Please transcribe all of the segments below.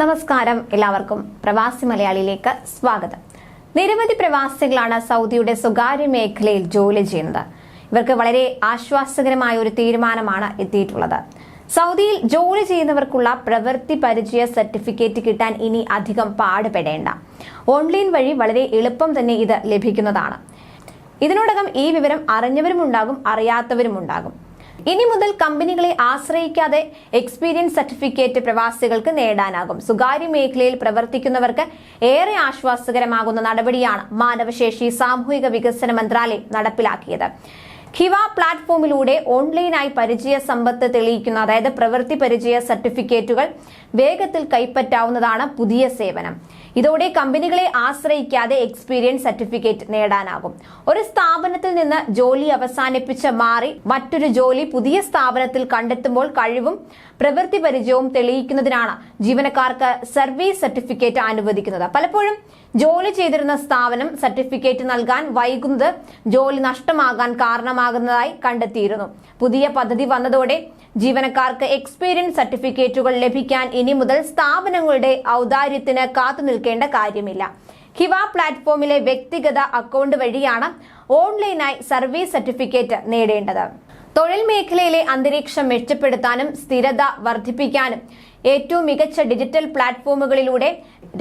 നമസ്കാരം എല്ലാവർക്കും പ്രവാസി മലയാളിയിലേക്ക് സ്വാഗതം. നിരവധി പ്രവാസികളാണ് സൗദിയുടെ സ്വകാര്യ മേഖലയിൽ ജോലി ചെയ്യുന്നത്. ഇവർക്ക് വളരെ ആശ്വാസകരമായ ഒരു തീരുമാനമാണ് എത്തിയിട്ടുള്ളത്. സൗദിയിൽ ജോലി ചെയ്യുന്നവർക്കുള്ള പ്രവൃത്തി പരിചയ സർട്ടിഫിക്കറ്റ് കിട്ടാൻ ഇനി അധികം പാടുപെടേണ്ട. ഓൺലൈൻ വഴി വളരെ എളുപ്പം തന്നെ ഇത് ലഭിക്കുന്നതാണ്. ഇതിനോടകം ഈ വിവരം അറിഞ്ഞവരുമുണ്ടാകും അറിയാത്തവരുമുണ്ടാകും. ഇനി മുതൽ കമ്പനികളെ ആശ്രയിക്കാതെ എക്സ്പീരിയൻസ് സർട്ടിഫിക്കറ്റ് പ്രവാസികൾക്ക് നേടാനാകും. സ്വകാര്യ മേഖലയിൽ പ്രവർത്തിക്കുന്നവർക്ക് ഏറെ ആശ്വാസകരമാകുന്ന നടപടിയാണ് മാനവശേഷി സാമൂഹിക വികസന മന്ത്രാലയം നടപ്പിലാക്കിയത്. ഖിവ പ്ലാറ്റ്ഫോമിലൂടെ ഓൺലൈനായി പരിചയ സമ്പത്ത് തെളിയിക്കുന്ന അതായത് പ്രവൃത്തി പരിചയ സർട്ടിഫിക്കറ്റുകൾ വേഗത്തിൽ കൈപ്പറ്റാവുന്നതാണ് പുതിയ സേവനം. ഇതോടെ കമ്പനികളെ ആശ്രയിക്കാതെ എക്സ്പീരിയൻസ് സർട്ടിഫിക്കറ്റ് നേടാനാകും. ഒരു സ്ഥാപനത്തിൽ നിന്ന് ജോലി അവസാനിപ്പിച്ച് മാറി മറ്റൊരു ജോലി പുതിയ സ്ഥാപനത്തിൽ കണ്ടെത്തുമ്പോൾ കഴിവും പ്രവൃത്തി പരിചയവും തെളിയിക്കുന്നതിനാണ് ജീവനക്കാർക്ക് സർവീസ് സർട്ടിഫിക്കറ്റ് അനുവദിക്കുന്നത്. പലപ്പോഴും ജോലി ചെയ്തിരുന്ന സ്ഥാപനം സർട്ടിഫിക്കറ്റ് നൽകാൻ വൈകുന്നത് ജോലി നഷ്ടമാകാൻ കാരണമാകുന്നതായി കണ്ടെത്തിയിരുന്നു. പുതിയ പദ്ധതി വന്നതോടെ ജീവനക്കാർക്ക് എക്സ്പീരിയൻസ് സർട്ടിഫിക്കറ്റുകൾ ലഭിക്കാൻ ഇനി മുതൽ സ്ഥാപനങ്ങളുടെ ഔദാര്യത്തിന് കാത്തുനിൽക്കേണ്ട കാര്യമില്ല. ഹിവ പ്ലാറ്റ്ഫോമിലെ വ്യക്തിഗത അക്കൗണ്ട് വഴിയാണ് ഓൺലൈനായി സർവീസ് സർട്ടിഫിക്കറ്റ് നേടേണ്ടത്. തൊഴിൽ മേഖലയിലെ അന്തരീക്ഷം മെച്ചപ്പെടുത്താനും സ്ഥിരത വർദ്ധിപ്പിക്കാനും ഏറ്റവും മികച്ച ഡിജിറ്റൽ പ്ലാറ്റ്ഫോമുകളിലൂടെ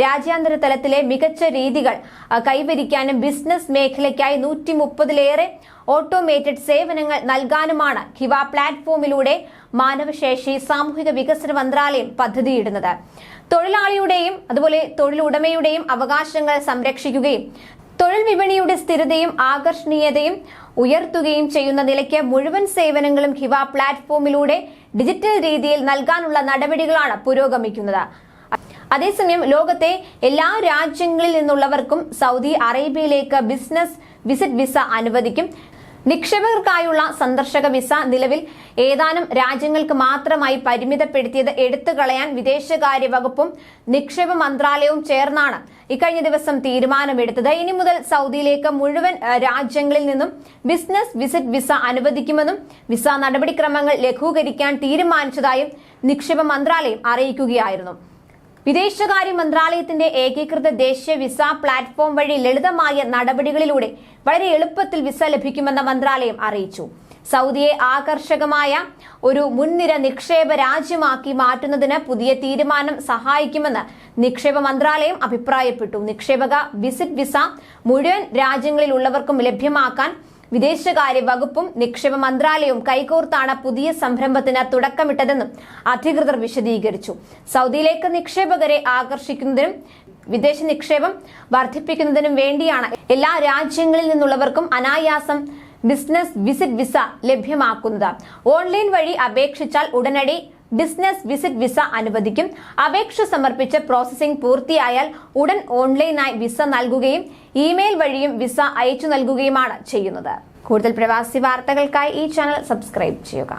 രാജ്യാന്തര തലത്തിലെ മികച്ച രീതികൾ കൈവരിക്കാനും ബിസിനസ് മേഖലയ്ക്കായി നൂറ്റി മുപ്പതിലേറെ ഓട്ടോമേറ്റഡ് സേവനങ്ങൾ നൽകാനുമാണ് കിവ പ്ലാറ്റ്ഫോമിലൂടെ മാനവശേഷി സാമൂഹിക വികസന മന്ത്രാലയം പദ്ധതിയിടുന്നത്. തൊഴിലാളിയുടെയും അതുപോലെ തൊഴിലുടമയുടെയും അവകാശങ്ങൾ സംരക്ഷിക്കുകയും തൊഴിൽ വിപണിയുടെ സ്ഥിരതയും ആകർഷണീയതയും ഉയർത്തുകയും ചെയ്യുന്ന നിലയ്ക്ക് മുഴുവൻ സേവനങ്ങളും ഹിവ പ്ലാറ്റ്ഫോമിലൂടെ ഡിജിറ്റൽ രീതിയിൽ നൽകാനുള്ള നടപടികളാണ് പുരോഗമിക്കുന്നത്. അതേസമയം ലോകത്തെ എല്ലാ രാജ്യങ്ങളിൽ നിന്നുള്ളവർക്കും സൗദി അറേബ്യയിലേക്ക് ബിസിനസ് വിസിറ്റ് വിസ അനുവദിക്കും. നിക്ഷേപകർക്കായുള്ള സന്ദർശക വിസ നിലവിൽ ഏതാനും രാജ്യങ്ങൾക്ക് മാത്രമായി പരിമിതപ്പെടുത്തിയത് എടുത്തു കളയാൻ വിദേശകാര്യ വകുപ്പും നിക്ഷേപ മന്ത്രാലയവും ചേർന്നാണ് ഇക്കഴിഞ്ഞ ദിവസം തീരുമാനമെടുത്തത്. ഇനി മുതൽ സൗദിയിലേക്ക് മുഴുവൻ രാജ്യങ്ങളിൽ നിന്നും ബിസിനസ് വിസിറ്റ് വിസ അനുവദിക്കുമെന്നും വിസ നടപടിക്രമങ്ങൾ ലഘൂകരിക്കാൻ തീരുമാനിച്ചതായും നിക്ഷേപ മന്ത്രാലയം അറിയിക്കുകയായിരുന്നു. വിദേശകാര്യ മന്ത്രാലയത്തിന്റെ ഏകീകൃത ദേശീയ വിസ പ്ലാറ്റ്ഫോം വഴി ലളിതമായ നടപടികളിലൂടെ വളരെ എളുപ്പത്തിൽ വിസ ലഭിക്കുമെന്ന മന്ത്രാലയം അറിയിച്ചു. സൗദിയെ ആകർഷകമായ ഒരു മുൻനിര നിക്ഷേപ രാജ്യമാക്കി മാറ്റുന്നതിന് പുതിയ തീരുമാനം സഹായിക്കുമെന്ന് നിക്ഷേപ മന്ത്രാലയം അഭിപ്രായപ്പെട്ടു. നിക്ഷേപക വിസിറ്റ് വിസ മുഴുവൻ രാജ്യങ്ങളിലുള്ളവർക്കും ലഭ്യമാക്കാൻ വിദേശകാര്യ വകുപ്പും നിക്ഷേപ മന്ത്രാലയവും കൈകോർത്താണ് പുതിയ സംരംഭത്തിന് തുടക്കമിട്ടതെന്നും അധികൃതർ വിശദീകരിച്ചു. സൗദിയിലേക്ക് നിക്ഷേപകരെ ആകർഷിക്കുന്നതിനും വിദേശ നിക്ഷേപം വർദ്ധിപ്പിക്കുന്നതിനും വേണ്ടിയാണ് എല്ലാ രാജ്യങ്ങളിൽ നിന്നുള്ളവർക്കും അനായാസം ബിസിനസ് വിസിറ്റ് വിസ ലഭ്യമാക്കുന്നത്. ഓൺലൈൻ വഴി അപേക്ഷിച്ചാൽ ഉടനടി ബിസിനസ് വിസിറ്റ് വിസ അനുവദിക്കും. അപേക്ഷ സമർപ്പിച്ച് പ്രോസസ്സിംഗ് പൂർത്തിയായാൽ ഉടൻ ഓൺലൈനായി വിസ നൽകുകയും ഇമെയിൽ വഴിയും വിസ അയച്ചു നൽകുകയുമാണ് ചെയ്യുന്നത്. കൂടുതൽ പ്രവാസി വാർത്തകൾക്കായി ഈ ചാനൽ സബ്സ്ക്രൈബ് ചെയ്യുക.